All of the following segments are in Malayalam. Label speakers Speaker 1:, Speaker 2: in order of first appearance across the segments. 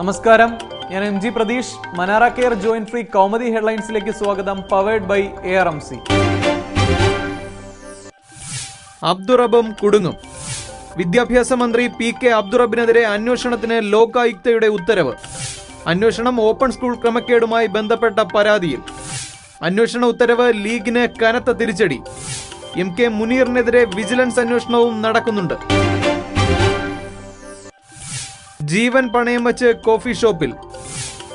Speaker 1: നമസ്കാരം. ഞാൻ M G Pratheesh. Manara care joint free Kaumudi ഹെഡ്ലൈൻസിലേക്ക് സ്വാഗതം powered by A R M C.
Speaker 2: അബ്ദുറബും കുടുങ്ങും. വിദ്യാഭ്യാസ മന്ത്രി പി കെ അബ്ദുറബിനെതിരെ അന്വേഷണത്തിന് ലോകായുക്തയുടെ ഉത്തരവ്. അന്വേഷണം ഓപ്പൺ സ്കൂൾ ക്രമക്കേടുമായി ബന്ധപ്പെട്ട പരാതിയിൽ. അന്വേഷണ ഉത്തരവ് ലീഗിന് കനത്ത തിരിച്ചടി. എം കെ മുനീറിനെതിരെ വിജിലൻസ് അന്വേഷണവും നടക്കുന്നുണ്ട്. ജീവൻ പണയം വച്ച് കോഫി ഷോപ്പിൽ.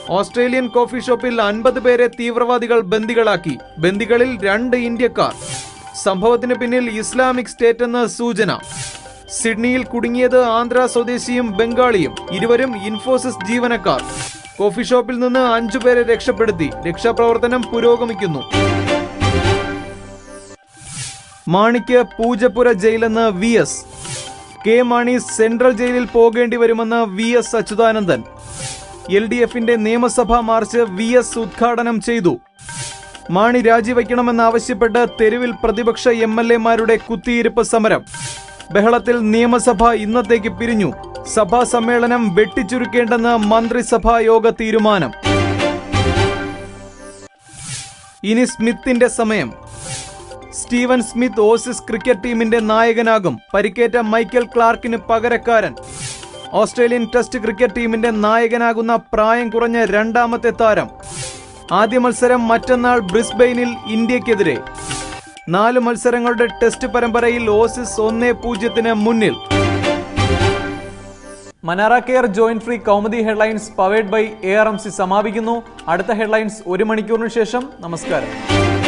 Speaker 2: ഓസ്ട്രേലിയൻ കോഫി ഷോപ്പിൽ അൻപത് പേരെ തീവ്രവാദികൾ ബന്ദികളാക്കി. ബന്ദികളിൽ രണ്ട് ഇന്ത്യക്കാർ. സംഭവത്തിന് പിന്നിൽ ഇസ്ലാമിക് സ്റ്റേറ്റ് എന്ന സൂചന. സിഡ്നിയിൽ കുടുങ്ങിയത് ആന്ധ്ര സ്വദേശിയും ബംഗാളിയും. ഇരുവരും ഇൻഫോസിസ് ജീവനക്കാർ. കോഫി ഷോപ്പിൽ നിന്ന് അഞ്ചു പേരെ രക്ഷപ്പെടുത്തി. രക്ഷാപ്രവർത്തനം പുരോഗമിക്കുന്നു. മാണിക്ക് Poojappura ജയിലെന്ന് V S. K Mani central ജയിലിൽ പോകേണ്ടി വരുമെന്ന് V S Achuthanandan. L D എഫിന്റെ നിയമസഭാ മാർച്ച് വി എസ് ഉദ്ഘാടനം ചെയ്തു. മാണി രാജിവെക്കണമെന്നാവശ്യപ്പെട്ട് തെരുവിൽ പ്രതിപക്ഷ എം എൽ എമാരുടെ കുത്തിയിരിപ്പ് സമരം. ബഹളത്തിൽ നിയമസഭ ഇന്നത്തേക്ക് പിരിഞ്ഞു. സഭാ സമ്മേളനം വെട്ടിച്ചുരുക്കേണ്ടെന്ന് മന്ത്രിസഭാ യോഗ തീരുമാനം. ഇനി സ്മിത്തിന്റെ സമയം. സ്റ്റീവൻ സ്മിത്ത് ഓസിസ് ക്രിക്കറ്റ് ടീമിന്റെ നായകനാകും. പരിക്കേറ്റ മൈക്കൽ ക്ലാർക്കിന് പകരക്കാരൻ. ഓസ്ട്രേലിയൻ ടെസ്റ്റ് ക്രിക്കറ്റ് ടീമിന്റെ നായകനാകുന്ന പ്രായം കുറഞ്ഞ രണ്ടാമത്തെ താരം. ആദ്യ മത്സരം മറ്റന്നാൾ ബ്രിസ്ബെയിനിൽ ഇന്ത്യക്കെതിരെ. നാല് മത്സരങ്ങളുടെ ടെസ്റ്റ് പരമ്പരയിൽ ഓസിസ് ഒന്നേ പൂജ്യത്തിന് മുന്നിൽ.
Speaker 1: Manara care joint free Kaumudi headlines powered by A R M C സമാപിക്കുന്നു. അടുത്ത ഹെഡ്ലൈൻസ് ഒരു മണിക്കൂറിന് ശേഷം. നമസ്കാരം.